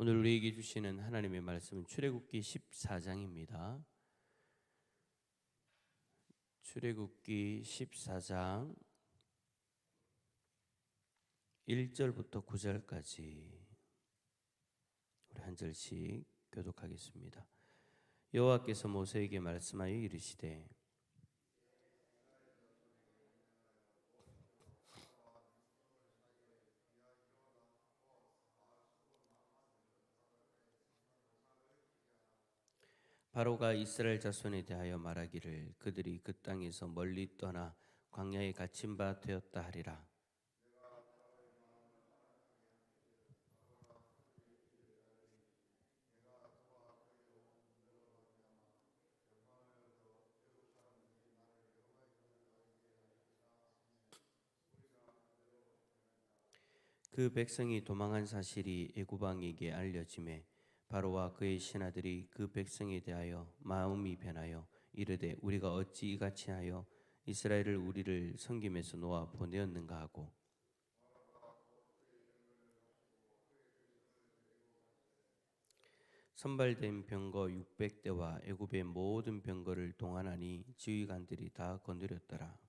오늘 우리에게 주시는 하나님의 말씀은 출애굽기 14장입니다. 출애굽기 14장 1절부터 9절까지 우리 한 절씩 교독하겠습니다. 여호와께서 모세에게 말씀하여 이르시되 바로가 이스라엘 자손에 대하여 말하기를 그들이 그 땅에서 멀리 떠나 광야에 갇힌 바 되었다 하리라. 그 백성이 도망한 사실이 애굽 왕에게 알려짐에 바로와 그의 신하들이 그 백성에 대하여 마음이 변하여 이르되 우리가 어찌 이같이 하여 이스라엘을 우리를 섬김에서 놓아 보내었는가 하고 선발된 병거 600대와 애굽의 모든 병거를 동원하니 지휘관들이 다 건드렸더라.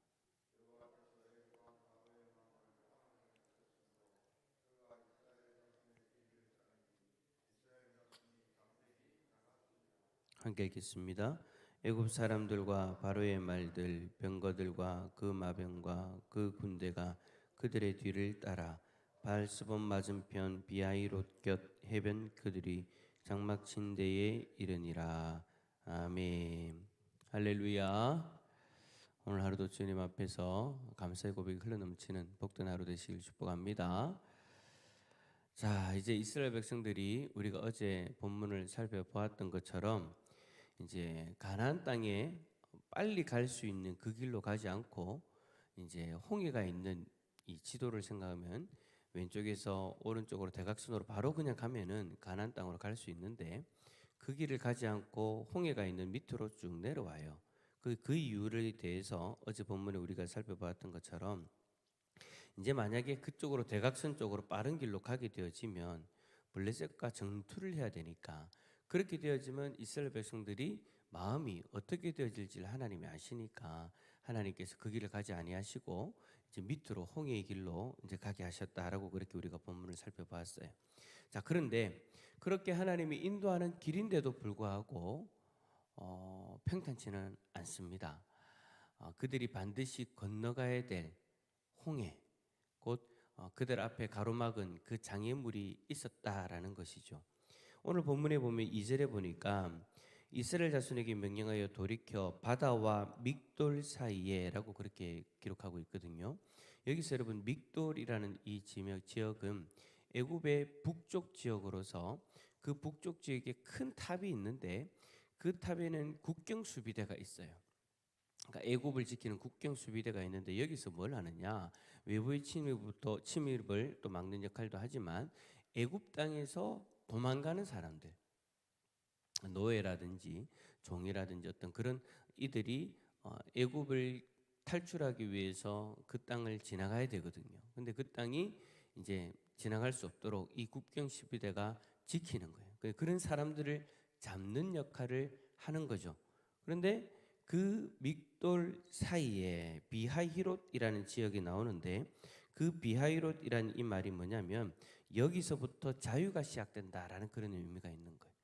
함께 읽겠습니다. 애굽 사람들과 바로의 말들 병거들과 그 마병과 그 군대가 그들의 뒤를 따라 발스본 맞은편 비아이롯 곁 해변 그들이 장막 친 데에 이르니라. 아멘. 할렐루야. 오늘 하루도 주님 앞에서 감사의 고백이 흘러넘치는 복된 하루 되시길 축복합니다. 자, 이제 이스라엘 백성들이 우리가 어제 본문을 살펴보았던 것처럼 이제 가나안 땅에 빨리 갈 수 있는 그 길로 가지 않고 이제 홍해가 있는 이 지도를 생각하면 왼쪽에서 오른쪽으로 대각선으로 바로 그냥 가면은 가나안 땅으로 갈 수 있는데 그 길을 가지 않고 홍해가 있는 밑으로 쭉 내려와요. 그, 그 이유에 대해서 어제 본문에 우리가 살펴봤던 것처럼 이제 만약에 그쪽으로 대각선 쪽으로 빠른 길로 가게 되어지면 블레셋과 전투를 해야 되니까 그렇게 되어지면 이스라엘 백성들이 마음이 어떻게 되어질지를 하나님이 아시니까 하나님께서 그 길을 가지 아니하시고 이제 밑으로 홍해의 길로 이제 가게 하셨다라고 그렇게 우리가 본문을 살펴봤어요. 자 그런데 그렇게 하나님이 인도하는 길인데도 불구하고 어, 평탄치는 않습니다. 어, 그들이 반드시 건너가야 될 홍해 곧 어, 그들 앞에 가로막은 그 장애물이 있었다라는 것이죠. 오늘 본문에 보면 2절에 보니까 이스라엘 자손에게 명령하여 돌이켜 바다와 믹돌 사이에라고 그렇게 기록하고 있거든요. 여기서 여러분 믹돌이라는 이 지역 지역은 애굽의 북쪽 지역으로서 그 북쪽 지역에 큰 탑이 있는데 그 탑에는 국경 수비대가 있어요. 그러니까 애굽을 지키는 국경 수비대가 있는데 여기서 뭘 하느냐? 외부의 침입부터 침입을 또 막는 역할도 하지만 애굽 땅에서 도망가는 사람들, 노예라든지 종이라든지 어떤 그런 이들이 어, 애굽을 탈출하기 위해서 그 땅을 지나가야 되거든요. 근데 그 땅이 이제 지나갈 수 없도록 이 국경 시비대가 지키는 거예요. 그런 사람들을 잡는 역할을 하는 거죠. 그런데 그 믹돌 사이에 비하히롯이라는 지역이 나오는데 그 비하히롯이라는 이 말이 뭐냐면 여기서부터 자유가 시작된다라는 그런 의미가 있는 거예요.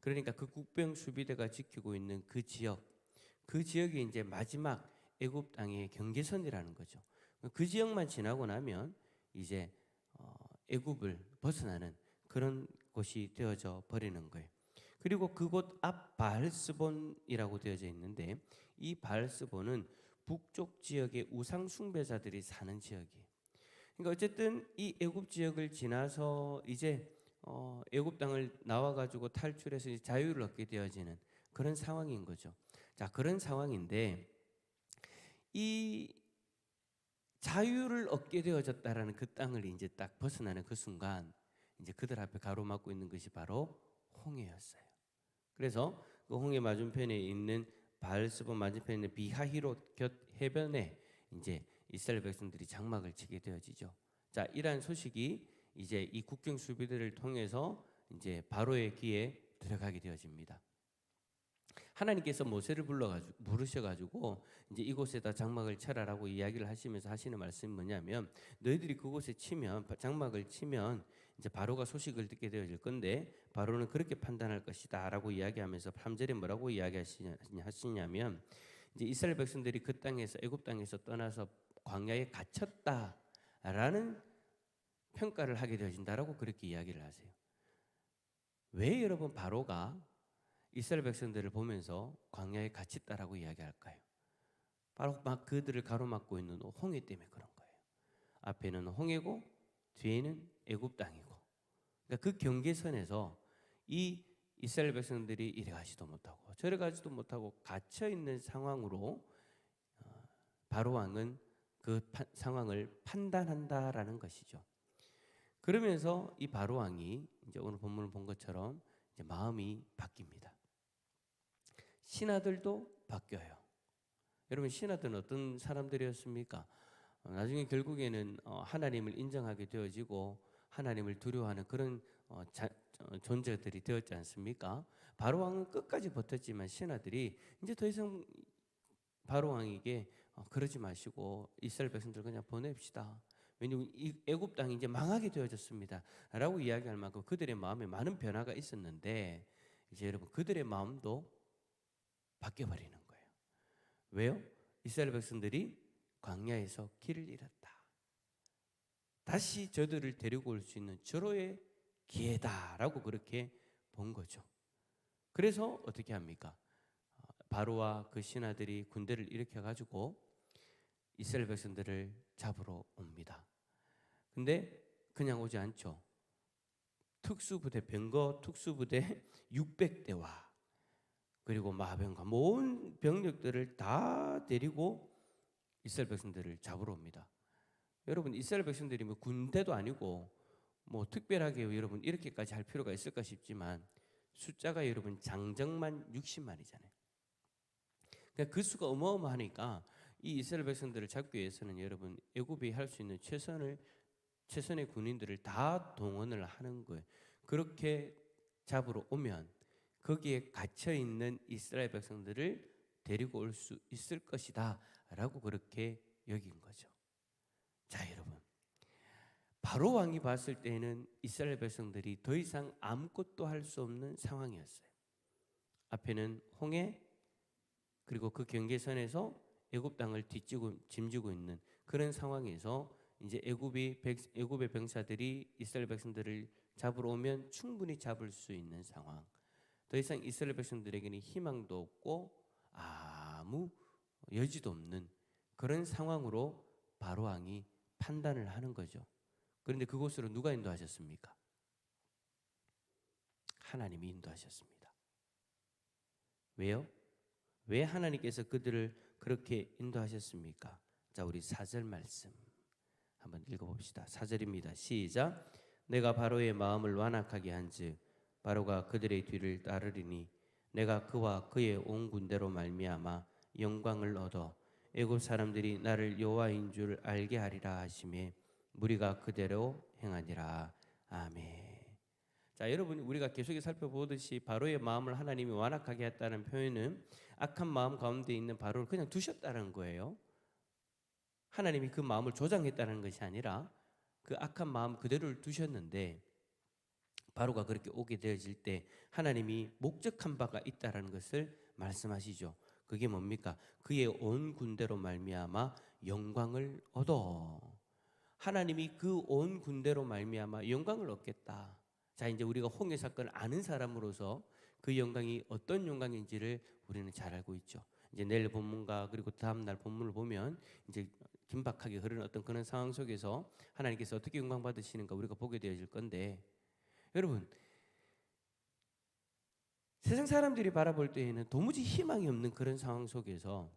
그러니까 그 국병 수비대가 지키고 있는 그 지역, 그 지역이 이제 마지막 애굽 땅의 경계선이라는 거죠. 그 지역만 지나고 나면 이제 어, 애굽을 벗어나는 그런 곳이 되어져 버리는 거예요. 그리고 그곳 앞 바알스본이라고 되어져 있는데 이 바알스본은 북쪽 지역의 우상 숭배자들이 사는 지역이에요. 그러니까 어쨌든 이 애굽 지역을 지나서 이제 어, 애굽 땅을 나와 가지고 탈출해서 자유를 얻게 되어지는 그런 상황인 거죠. 자, 그런 상황인데 이 자유를 얻게 되어졌다라는 그 땅을 이제 딱 벗어나는 그 순간 이제 그들 앞에 가로막고 있는 것이 바로 홍해였어요. 그래서 그 홍해 맞은편에 있는 바알스본 맞은편에 비하히롯 곁 해변에 이제 이스라엘 백성들이 장막을 치게 되어지죠. 자, 이러한 소식이 이제 이 국경 수비들을 통해서 이제 바로의 귀에 들어가게 되어집니다. 하나님께서 모세를 불러가지고 부르셔가지고 이제 이곳에다 장막을 쳐라라고 이야기를 하시면서 하시는 말씀이 뭐냐면 너희들이 그곳에 치면 장막을 치면 이제 바로가 소식을 듣게 되어질 건데 바로는 그렇게 판단할 것이다라고 이야기하면서 3절에 뭐라고 이야기하시냐면 이제 이스라엘 백성들이 그 땅에서 애굽 땅에서 떠나서 광야에 갇혔다라는 평가를 하게 되어진다라고 그렇게 이야기를 하세요. 왜 여러분 바로가 이스라엘 백성들을 보면서 광야에 갇혔다라고 이야기할까요? 바로 막 그들을 가로막고 있는 홍해 때문에 그런 거예요. 앞에는 홍해고 뒤에는 애굽 땅이고. 그러니까 그 경계선에서 이 이스라엘 백성들이 이래 가지도 못하고 저래 가지도 못하고 갇혀 있는 상황으로 어, 바로 왕은 그 파, 상황을 판단한다라는 것이죠. 그러면서 이 바로 왕이 이제 오늘 본문을 본 것처럼 이제 마음이 바뀝니다. 신하들도 바뀌어요. 여러분 신하들은 어떤 사람들이었습니까? 어, 나중에 결국에는 어, 하나님을 인정하게 되어지고 하나님을 두려워하는 그런 존재들이 되었지 않습니까? 바로 왕은 끝까지 버텼지만 신하들이 이제 더 이상 바로 왕에게 어, 그러지 마시고 이스라엘 백성들 그냥 보냅시다. 왜냐하면 이 애굽 땅이 이제 망하게 되어졌습니다.라고 이야기할 만큼 그들의 마음에 많은 변화가 있었는데 이제 여러분 그들의 마음도 바뀌어 버리는 거예요. 왜요? 이스라엘 백성들이 광야에서 길을 잃었다. 다시 저들을 데리고 올 수 있는 절호의 기회다라고 그렇게 본 거죠. 그래서 어떻게 합니까? 바로와 그 신하들이 군대를 일으켜 가지고 이스라엘 백성들을 잡으러 옵니다. 근데 그냥 오지 않죠. 특수부대 병거 특수부대 600대와 그리고 마병과 모든 병력들을 다 데리고 이스라엘 백성들을 잡으러 옵니다. 여러분 이스라엘 백성들이 뭐 군대도 아니고 뭐 특별하게 여러분 이렇게까지 할 필요가 있을까 싶지만 숫자가 여러분 장정만 60만이잖아요. 그러니까 그 수가 어마어마하니까 이 이스라엘 백성들을 잡기 위해서는 여러분 애굽이 할 수 있는 최선을 최선의 군인들을 다 동원을 하는 거예요. 그렇게 잡으러 오면 거기에 갇혀 있는 이스라엘 백성들을 데리고 올 수 있을 것이다라고 그렇게 여긴 거죠. 바로 왕이 봤을 때는 이스라엘 백성들이 더 이상 아무것도 할 수 없는 상황이었어요. 앞에는 홍해 그리고 그 경계선에서 애굽 땅을 뒤지고 짐지고 있는 그런 상황에서 이제 애굽이 애굽의 병사들이 이스라엘 백성들을 잡으러 오면 충분히 잡을 수 있는 상황. 더 이상 이스라엘 백성들에게는 희망도 없고 아무 여지도 없는 그런 상황으로 바로 왕이 판단을 하는 거죠. 그런데 그곳으로 누가 인도하셨습니까? 하나님이 인도하셨습니다. 왜요? 왜 하나님께서 그들을 그렇게 인도하셨습니까? 자, 우리 사절 말씀 한번 읽어봅시다. 사절입니다. 시작. 내가 바로의 마음을 완악하게 한즉 바로가 그들의 뒤를 따르리니 내가 그와 그의 온 군대로 말미암아 영광을 얻어 애굽 사람들이 나를 여호와인 줄 알게 하리라 하심에 무리가 그대로 행하니라. 아멘. 자, 여러분 우리가 계속 살펴보듯이 바로의 마음을 하나님이 완악하게 했다는 표현은 악한 마음 가운데 있는 바로를 그냥 두셨다는 거예요. 하나님이 그 마음을 조장했다는 것이 아니라 그 악한 마음 그대로를 두셨는데 바로가 그렇게 오게 되어질 때 하나님이 목적한 바가 있다라는 것을 말씀하시죠. 그게 뭡니까? 그의 온 군대로 말미암아 영광을 얻어. 하나님이 그 온 군대로 말미암아 영광을 얻겠다. 자, 이제 우리가 홍해 사건을 아는 사람으로서 그 영광이 어떤 영광인지를 우리는 잘 알고 있죠. 이제 내일 본문과 그리고 다음 날 본문을 보면 이제 긴박하게 흐르는 어떤 그런 상황 속에서 하나님께서 어떻게 영광 받으시는가 우리가 보게 되어질 건데 여러분 세상 사람들이 바라볼 때에는 도무지 희망이 없는 그런 상황 속에서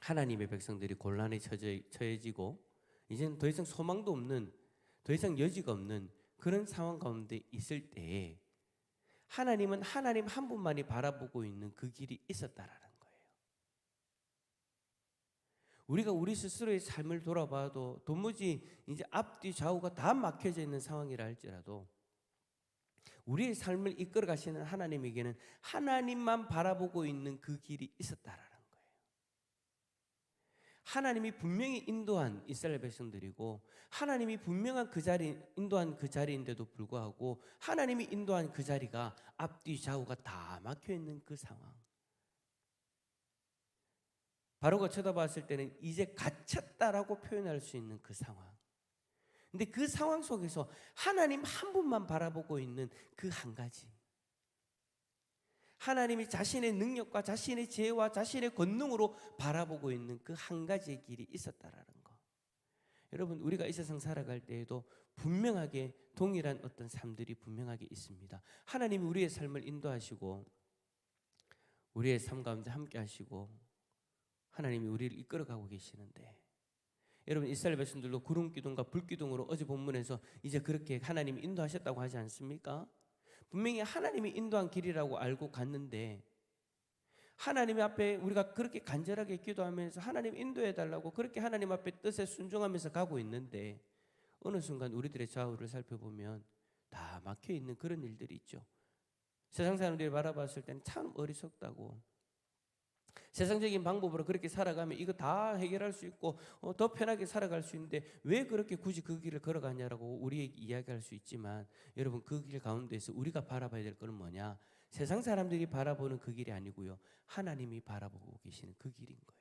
하나님의 백성들이 곤란에 처해지고 이제는 더 이상 소망도 없는 더 이상 여지가 없는 그런 상황 가운데 있을 때에 하나님은 하나님 한 분만이 바라보고 있는 그 길이 있었다라는 거예요. 우리가 우리 스스로의 삶을 돌아봐도 도무지 이제 앞뒤 좌우가 다 막혀져 있는 상황이라 할지라도 우리의 삶을 이끌어 가시는 하나님에게는 하나님만 바라보고 있는 그 길이 있었다라는. 하나님이 분명히 인도한 이스라엘 백성들이고 하나님이 분명한 그 자리 인도한 그 자리인데도 불구하고 하나님이 인도한 그 자리가 앞뒤 좌우가 다 막혀 있는 그 상황. 바로가 쳐다봤을 때는 이제 갇혔다라고 표현할 수 있는 그 상황. 근데 그 상황 속에서 하나님 한 분만 바라보고 있는 그 한 가지. 하나님이 자신의 능력과 자신의 지혜와 자신의 권능으로 바라보고 있는 그 한 가지의 길이 있었다라는 거. 여러분 우리가 이 세상 살아갈 때에도 분명하게 동일한 어떤 삶들이 분명하게 있습니다. 하나님이 우리의 삶을 인도하시고 우리의 삶 가운데 함께 하시고 하나님이 우리를 이끌어가고 계시는데 여러분 이스라엘 백성들도 구름 기둥과 불 기둥으로 어제 본문에서 이제 그렇게 하나님이 인도하셨다고 하지 않습니까? 분명히 하나님이 인도한 길이라고 알고 갔는데 하나님 앞에 우리가 그렇게 간절하게 기도하면서 하나님 인도해 달라고 그렇게 하나님 앞에 뜻에 순종하면서 가고 있는데 어느 순간 우리들의 좌우를 살펴보면 다 막혀 있는 그런 일들이 있죠. 세상 사람들이 바라봤을 때는 참 어리석다고 세상적인 방법으로 그렇게 살아가면 이거 다 해결할 수 있고 어, 더 편하게 살아갈 수 있는데 왜 그렇게 굳이 그 길을 걸어가냐라고 우리에게 이야기할 수 있지만 여러분 그 길 가운데서 우리가 바라봐야 될 것은 뭐냐? 세상 사람들이 바라보는 그 길이 아니고요. 하나님이 바라보고 계시는 그 길인 거예요.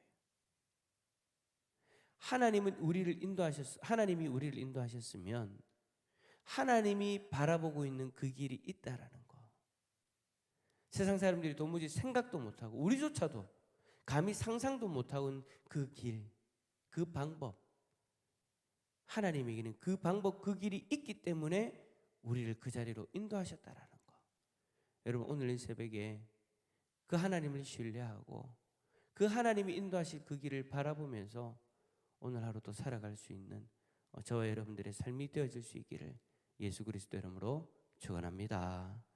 하나님은 우리를 인도하셨 하나님이 우리를 인도하셨으면 하나님이 바라보고 있는 그 길이 있다라는 거. 세상 사람들이 도무지 생각도 못하고 우리조차도 감히 상상도 못하는 그 길, 그 방법. 하나님에게는 그 방법, 그 길이 있기 때문에 우리를 그 자리로 인도하셨다라는 거. 여러분 오늘 이 새벽에 그 하나님을 신뢰하고 그 하나님이 인도하실 그 길을 바라보면서 오늘 하루도 살아갈 수 있는 어, 저와 여러분들의 삶이 되어질 수 있기를 예수 그리스도 이름으로 축원합니다.